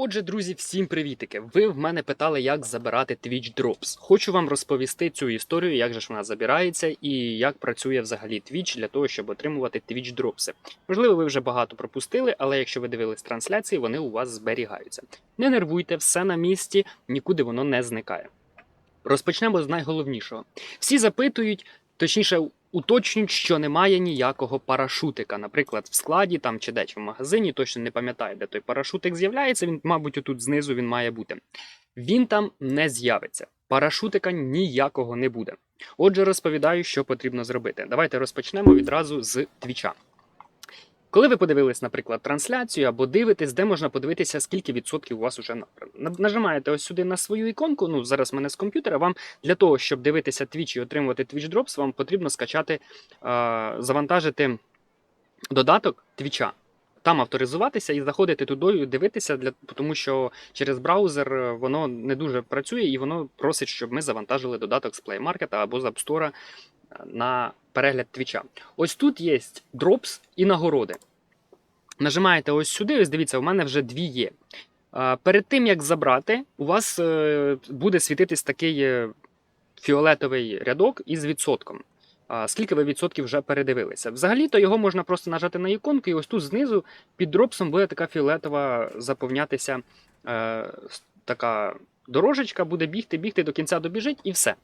Отже, друзі, всім привітики! Ви в мене питали, як забирати Twitch Drops. Хочу вам розповісти цю історію, як же ж вона забирається і як працює взагалі Twitch для того, щоб отримувати Twitch Dropси. Можливо, ви вже багато пропустили, але якщо ви дивились трансляції, вони у вас зберігаються. Не нервуйте, все на місці, нікуди воно не зникає. Розпочнемо з найголовнішого. Всі запитують, точніше, уточнюють, що немає ніякого парашутика. Наприклад, в складі там чи десь в магазині, точно не пам'ятаю, де той парашутик з'являється. Він, мабуть, отут знизу він має бути. Він там не з'явиться. Парашутика ніякого не буде. Отже, розповідаю, що потрібно зробити. Давайте розпочнемо відразу з твіча. Коли ви подивились, наприклад, трансляцію або дивитесь, де можна подивитися, скільки відсотків у вас уже набрано. Нажимаєте ось сюди на свою іконку. Ну зараз в мене з комп'ютера. Вам для того, щоб дивитися Twitch і отримувати Twitch Drops, вам потрібно скачати, завантажити додаток Твіча. Там авторизуватися і заходити туди, дивитися, для тому що через браузер е, воно не дуже працює і воно просить, щоб ми завантажили додаток з Play Market або з App Store на перегляд твіча. Ось тут є дропс і нагороди. Нажимаєте ось сюди, ось дивіться, у мене вже дві є. Перед тим як забрати, у вас е, буде світитись такий е, фіолетовий рядок із відсотком. Скільки ви відсотків вже передивилися? Взагалі-то його можна просто нажати на іконку, і ось тут знизу під дропсом буде така фіолетова заповнятися е, така дорожечка, буде бігти, бігти до кінця добіжить і все.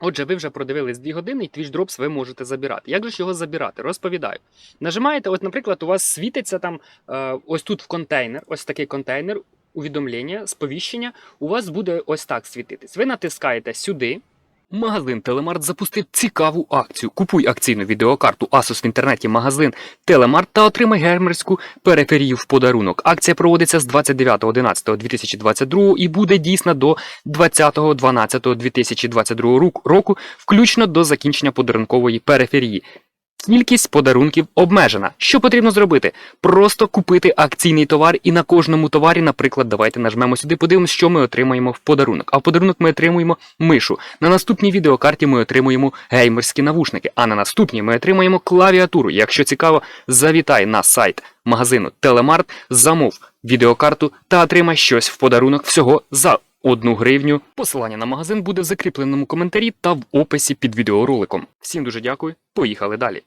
Отже, ви вже продивились 2 години, і Twitch Drops ви можете забирати. Як же ж його забирати? Розповідаю. Нажимаєте, от, наприклад, у вас світиться там е, ось тут в контейнер, ось такий контейнер, увідомлення, сповіщення. У вас буде ось так світитись. Ви натискаєте сюди. Магазин Телемарт запустив цікаву акцію. Купуй акційну відеокарту Asus в інтернеті магазин Телемарт та отримай геймерську периферію в подарунок. Акція проводиться з 29.11.2022 і буде дійсна до 20.12.2022 року, включно до закінчення подарункової периферії. Кількість подарунків обмежена. Що потрібно зробити? Просто купити акційний товар, і на кожному товарі, наприклад, давайте нажмемо сюди, подивимося, що ми отримаємо в подарунок. А в подарунок ми отримуємо мишу. На наступній відеокарті ми отримуємо геймерські навушники, а на наступній ми отримаємо клавіатуру. Якщо цікаво, завітай на сайт магазину Телемарт, замов відеокарту та отримай щось в подарунок всього за одну гривню. Посилання на магазин буде в закріпленому коментарі та в описі під відеороликом. Всім дуже дякую. Поїхали далі.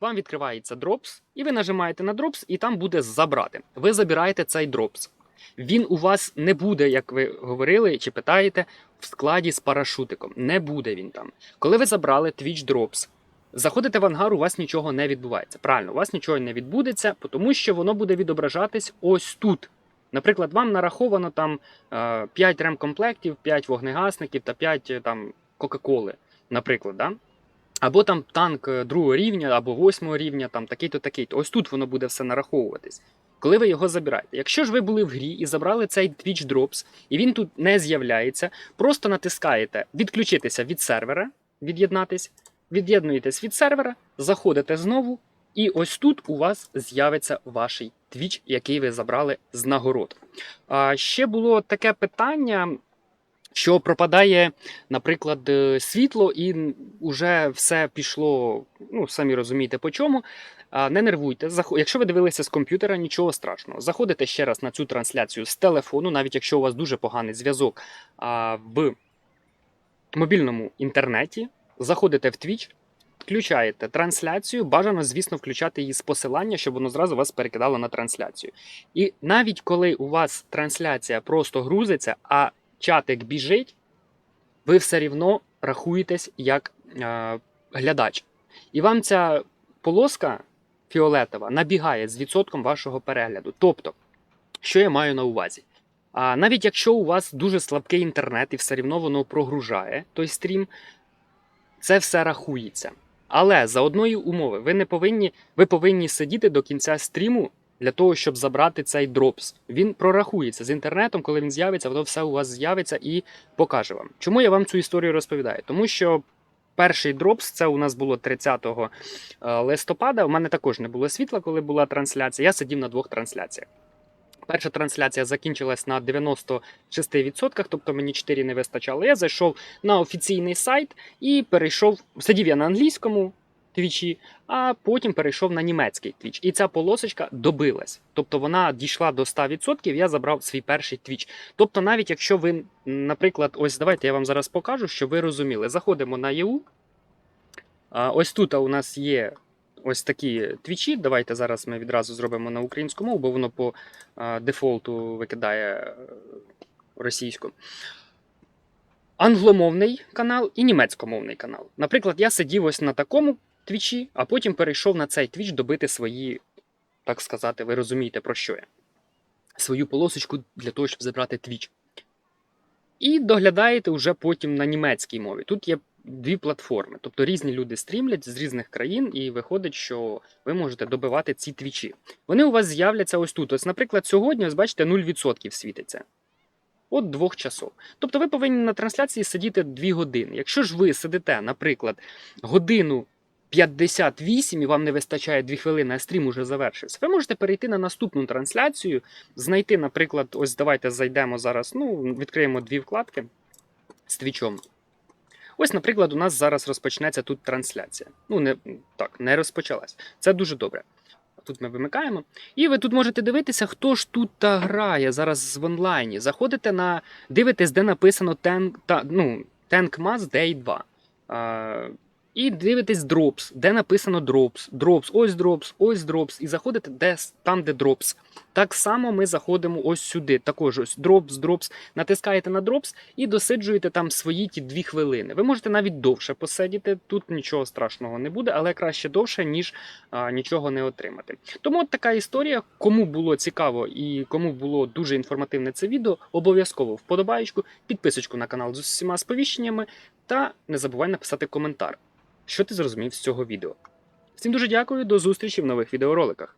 Вам відкривається Drops, і ви нажимаєте на Drops, і там буде забрати. Ви забираєте цей Drops. Він у вас не буде, як ви говорили чи питаєте, в складі з парашутиком. Не буде він там. Коли ви забрали Twitch Drops, заходите в ангар, у вас нічого не відбувається. Правильно, у вас нічого не відбудеться, тому що воно буде відображатись ось тут. Наприклад, вам нараховано там е, 5 ремкомплектів, 5 вогнегасників та 5 е, там Кока-Коли, наприклад. Да? Або там танк е, другого рівня, або восьмого рівня, там такий-то, такий-то. Ось тут воно буде все нараховуватись. Коли ви його забираєте. Якщо ж ви були в грі і забрали цей Twitch Drops, і він тут не з'являється, просто натискаєте відключитися від сервера, від'єднатись, від'єднуєтесь від сервера, заходите знову, і ось тут у вас з'явиться ваш Twitch, який ви забрали з нагород. А ще було таке питання. Що пропадає, наприклад, е, світло, і вже все пішло, ну самі розумієте по чому. Не нервуйте. Якщо ви дивилися з комп'ютера, нічого страшного. Заходите ще раз на цю трансляцію з телефону, навіть якщо у вас дуже поганий зв'язок в мобільному інтернеті, заходите в Twitch, включаєте трансляцію. Бажано, звісно, включати її з посилання, щоб воно зразу вас перекидало на трансляцію. І навіть коли у вас трансляція просто грузиться, а чатик біжить, ви все рівно рахуєтесь як е, глядач. І вам ця полоска фіолетова набігає з відсотком вашого перегляду. Тобто, що я маю на увазі? А навіть якщо у вас дуже слабкий інтернет і все рівно воно прогружає той стрім, це все рахується. Але за одної умови, ви не повинні, ви повинні сидіти до кінця стріму для того, щоб забрати цей дропс. Він прорахується з інтернетом, коли він з'явиться, воно все у вас з'явиться і покаже вам. Чому я вам цю історію розповідаю? Тому що перший дропс це у нас було 30 е, листопада. У мене також не було світла, коли була трансляція. Я сидів на двох трансляціях. Перша трансляція закінчилась на 96%, тобто мені 4 не вистачало. Я зайшов на офіційний сайт і перейшов. Сидів я на англійському, твічі, а потім перейшов на німецький твіч. І ця полосочка добилась. Тобто вона дійшла до 100%, я забрав свій перший твіч. Тобто, навіть якщо ви, наприклад, ось давайте я вам зараз покажу, щоб ви розуміли. Заходимо на ЄУ. Ось тут у нас є ось такі твічі. Давайте зараз ми відразу зробимо на українську мову, бо воно по дефолту викидає е, російську. Англомовний канал і німецькомовний канал. Наприклад, я сидів ось на такому твічі, а потім перейшов на цей твіч добити свої, так сказати, ви розумієте про що я. Свою полосочку для того, щоб забрати твіч. І доглядаєте вже потім на німецькій мові. Тут є дві платформи. Тобто різні люди стрімлять з різних країн, і виходить, що ви можете добивати ці твічі. Вони у вас з'являться ось тут. Ось, наприклад, сьогодні, ось бачите, 0% світиться. От двох часов. Тобто ви повинні на трансляції сидіти 2 години. Якщо ж ви сидите, наприклад, годину 58 і вам не вистачає 2 хвилини, а стрім уже завершився, ви можете перейти на наступну трансляцію, знайти, наприклад, ось давайте зайдемо зараз, ну, відкриємо дві вкладки з твічом. Ось, наприклад, у нас зараз розпочнеться тут трансляція. Ну, не так, не розпочалась. Це дуже добре. Тут ми вимикаємо. І ви тут можете дивитися, хто ж тут та грає зараз в онлайні. Заходите на. Дивитесь, де написано Tank, та, ну, Tank Mass Day 2. І дивитесь Drops, де написано Drops. Drops, ось Drops, ось Drops. І заходите де, там, де Drops. Так само ми заходимо ось сюди. Також ось Drops, Drops. Натискаєте на Drops і досиджуєте там свої ті дві хвилини. Ви можете навіть довше посидіти. Тут нічого страшного не буде, але краще довше, ніж а, нічого не отримати. Тому от така історія. Кому було цікаво і кому було дуже інформативне це відео, обов'язково вподобаєчку, підписочку на канал з усіма сповіщеннями та не забувай написати коментар, що ти зрозумів з цього відео. Всім дуже дякую, до зустрічі в нових відеороликах.